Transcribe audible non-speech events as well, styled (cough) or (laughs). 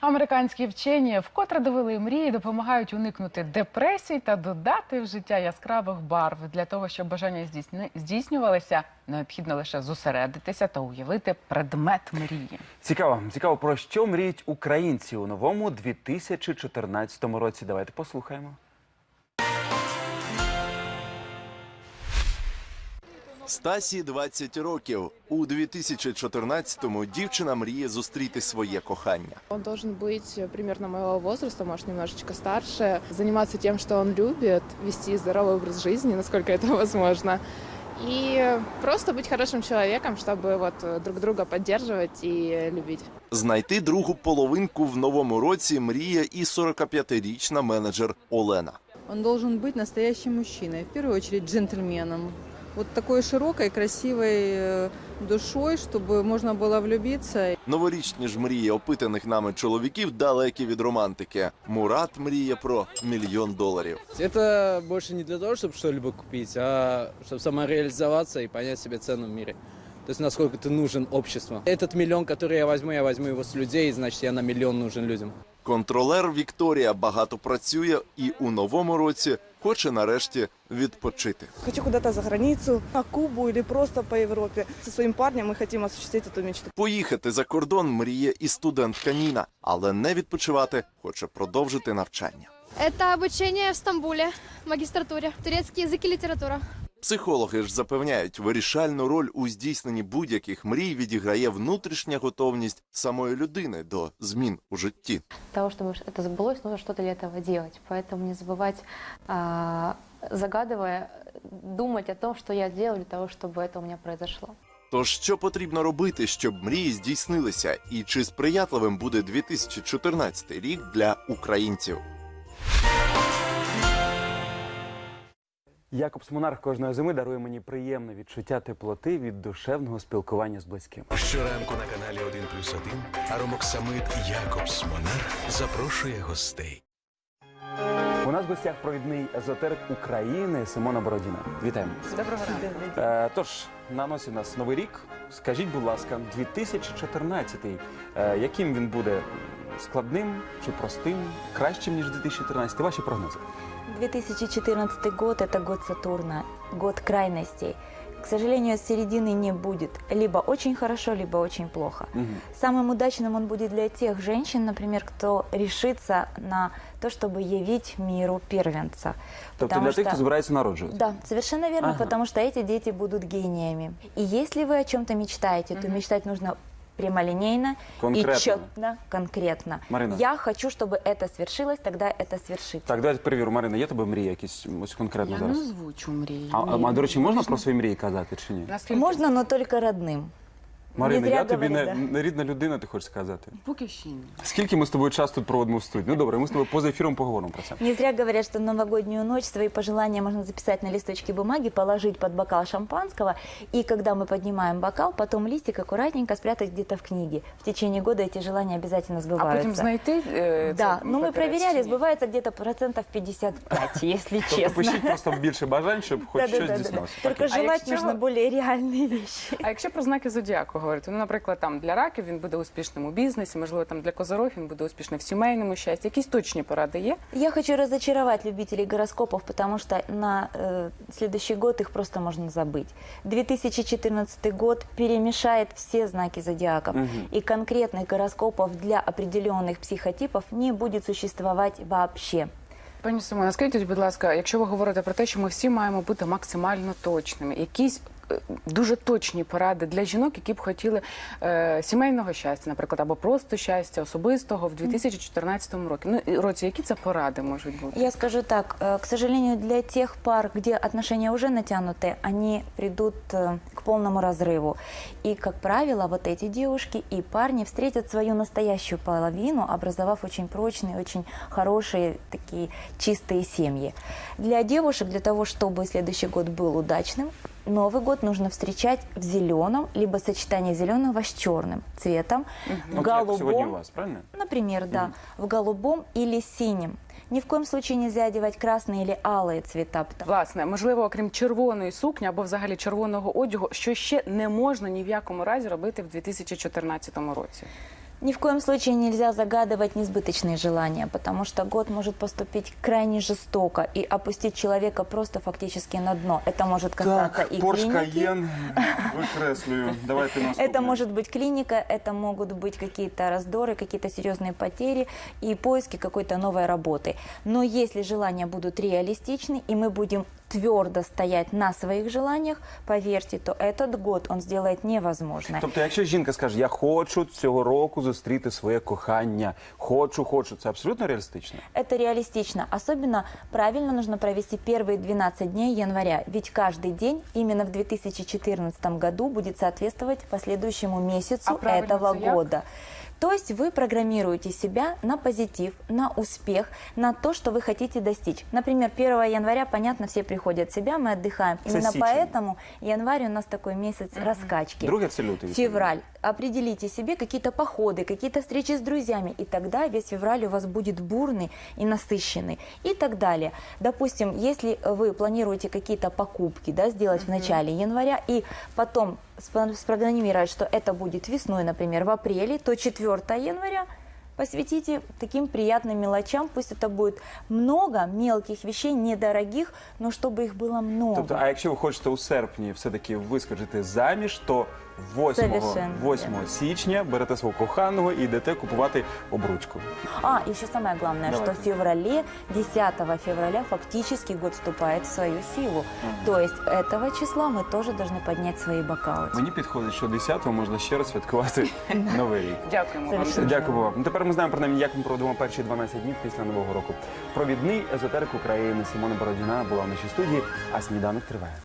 Американські вчені вкотре довели мрії, допомагають уникнути депресій та додати в життя яскравих барв. Для того, щоб бажання здійснювалися, необхідно лише зосередитися та уявити предмет мрії. Цікаво, цікаво, про що мріють українці у новому 2014 році. Давайте послухаємо. Стасі 20 років. У 2014-му дівчина мріє зустріти своє кохання. Он должен быть примерно моего возраста, может, немножечко старше, заниматься тем, что он любит, вести здоровый образ жизни, насколько это возможно. И просто быть хорошим человеком, чтобы вот друг друга поддерживать и любить. Знайти другу половинку в новому році мріє і 45-річна менеджер Олена. Он должен быть настоящим мужчиной, в первую очередь джентльменом. Вот такой широкой, красивой э, душой, чтобы можно было влюбиться. Новорічні ж мрії опитаних нами чоловіків далекі від романтики. Мурат мріє про мільйон доларів. Это больше не для того, чтобы что-либо купить, а чтобы самореализоваться и понять себе цену в мире. То есть насколько ты нужен обществу. Этот миллион, который я возьму, я возьму его с людей, значит я на миллион нужен людям. Контролер Вікторія багато працює і у новому році хоче нарешті відпочити. Хочу куда-то за границу, на Кубу или просто по Европе. Со своим парнем мы хотим осуществить эту мечту. Поїхати за кордон мріє і студентка Ніна, але не відпочивати, хоче продовжити навчання. Это обучение в Стамбуле, в магистратуре. Турецкий язык и литература. Психологи ж запевняють, вирішальну роль у здійсненні будь-яких мрій відіграє внутрішня готовність самої людини до змін у житті. Для того, чтобы это сбылось, нужно что-то для этого делать. Поэтому не забывать, а, загадывая, думать о том, что я сделаю для того, чтобы это у меня произошло. Тож що потрібно робити, щоб мрії здійснилися, і чи сприятливим буде 2014 рік для українців? Якобс Монарх кожної зими дарує мені приємне відчуття теплоти від душевного спілкування з близьким. Щоранку на каналі 1 плюс 1 Аромоксамит Якобс Монарх запрошує гостей. У нас в гостях провідний езотерик України Симона Бородіна. Вітаємо. Доброго ранку. Е, тож на носі нас новий рік. Скажіть, будь ласка, 2014 е, яким він буде складним чи простим, кращим ніж 2013? Ваші прогнози? 2014 год – это год Сатурна, год крайностей. К сожалению, середины не будет. Либо очень хорошо, либо очень плохо. Мгм. Самым удачным он будет для тех женщин, например, кто решится на то, чтобы явить миру первенца. Тобто Потому для что- хто збирається народжувати. Да, совершенно верно, Ага. потому что эти дети будут гениями. И если вы о чем-то мечтаете, то мечтать нужно прямолинейно Конкретно. и четко, конкретно. Марина. Я хочу, чтобы это свершилось, тогда это свершится. Так, давайте перевіримо. Марина, є тебе мрії якісь ось конкретно Я не зараз? озвучу мрії. А, Ні. а, до речі, можна про свої мрії казати чи ні? Наскільки Можно, но только родным. Марина, зря я тобі не, говорю, да. не рідна людина, ти хочеш сказати. поки ще ні. Скільки ми з тобою час тут проводимо в студії? Ну добре, ми з тобою поза ефіром поговоримо про це. Не зря говорят, что в новогоднюю ночь свои пожелания можно записать на листочке бумаги, положить под бокал шампанского, и когда мы поднимаем бокал, потом листик аккуратненько спрятать где-то в книге. В течение года эти желания обязательно А сбываются. потім знайти е, Да, це ну мы папірець проверяли, чи ні? сбывается где-то процентов 55, (laughs) если Тобто честно. пишіть просто більше бажань, щоб хоч щось Да-да-да-да. здійснилося. Только А желать якщо- нужно более реальные вещи. А якщо про знаки зодіаку говорити, ну, наприклад, там для раків він буде успішним у бізнесі, можливо, там для козорог він буде успішним в сімейному щасті. Якісь точні поради є? Я хочу разочаровать любителей гороскопов, потому что на э, следующий год их просто можно забыть. 2014 год перемешает все знаки зодиаков, и конкретных гороскопов для определенных психотипов не будет существовать вообще. Пані Симона, скажіть, будь ласка, якщо ви говорите про те, що ми всі маємо бути максимально точними, якісь е, дуже точні поради для жінок, які б хотіли е, сімейного щастя, наприклад, або просто щастя особистого в 2014 році. Ну і- році, які це поради можуть бути? Я скажу так, э, к сожалению, для тех пар, где отношения уже натянуты, они придут э, к полному разрыву. И, как правило, вот эти девушки и парни встретят свою настоящую половину, образовав очень прочные, очень хорошие, такие чистые семьи. Для девушек, для того, чтобы следующий год был удачным, Новый год нужно встречать в зеленом, либо сочетание зеленого с черным цветом, в От як сьогодні у голубом, вас, правильно? Например, да, в голубом или синем. Ни в коем случае нельзя одевать красные или алые цвета. потому- Власне, можливо, окрім червоної сукні або взагалі червоного одягу, що ще не можна ні в якому разі робити в 2014 році. Ни в коем случае нельзя загадывать несбыточные желания, потому что год может поступить крайне жестоко и опустить человека просто фактически на дно. Это может касаться Так, и Порш клиники. Каєн (laughs) викреслюю. Давайте наступне. Это может быть клиника, это могут быть какие-то раздоры, какие-то серьезные потери и поиски какой-то новой работы. Но если желания будут реалистичны, и мы будем твердо стоять на своих желаниях, поверьте, то этот год он сделает невозможное. Тобто, якщо жінка скаже, я хочу цього року зустріти своє кохання, хочу, хочу, це абсолютно реалістично. Это реалистично. Особенно правильно нужно провести первые 12 дней января, ведь каждый день именно в 2014 году будет соответствовать последующему месяцу А правильно этого это як? То есть вы программируете себя на позитив, на успех, на то, что вы хотите достичь. Например, 1 января, понятно, все приходят в себя, мы отдыхаем. Это Именно сичень. поэтому январь у нас такой месяц раскачки. Друге це лютий. Февраль. Определите себе какие-то походы, какие-то встречи с друзьями, и тогда весь февраль у вас будет бурный и насыщенный, и так далее. Допустим, если вы планируете какие-то покупки да, сделать в начале января, и потом спрогнозировать, что это будет весной, например, в апреле, то 4 января посвятите таким приятным мелочам. Пусть это будет много мелких вещей, недорогих, но чтобы их было много. Тобто, а якщо ви хочете у серпні все-таки вискочити заміж, то 8, Совершенно 8 січня берете свого коханого і йдете купувати обручку. А, еще самое главное, Давайте. что в феврале, 10 февраля фактически год вступает в свою силу. То есть этого числа мы тоже должны поднять свои бокалы. Мені підходить, що 10-го можна ще раз святкувати (laughs) Новий рік. Дякуємо вам. Совершенно. Дякую вам. Ну, Тепер ми знаємо принаймні, як ми проведемо перші 12 днів після Нового року. Провідний езотерик України Симона Бородіна була в нашій студії, а сніданок триває.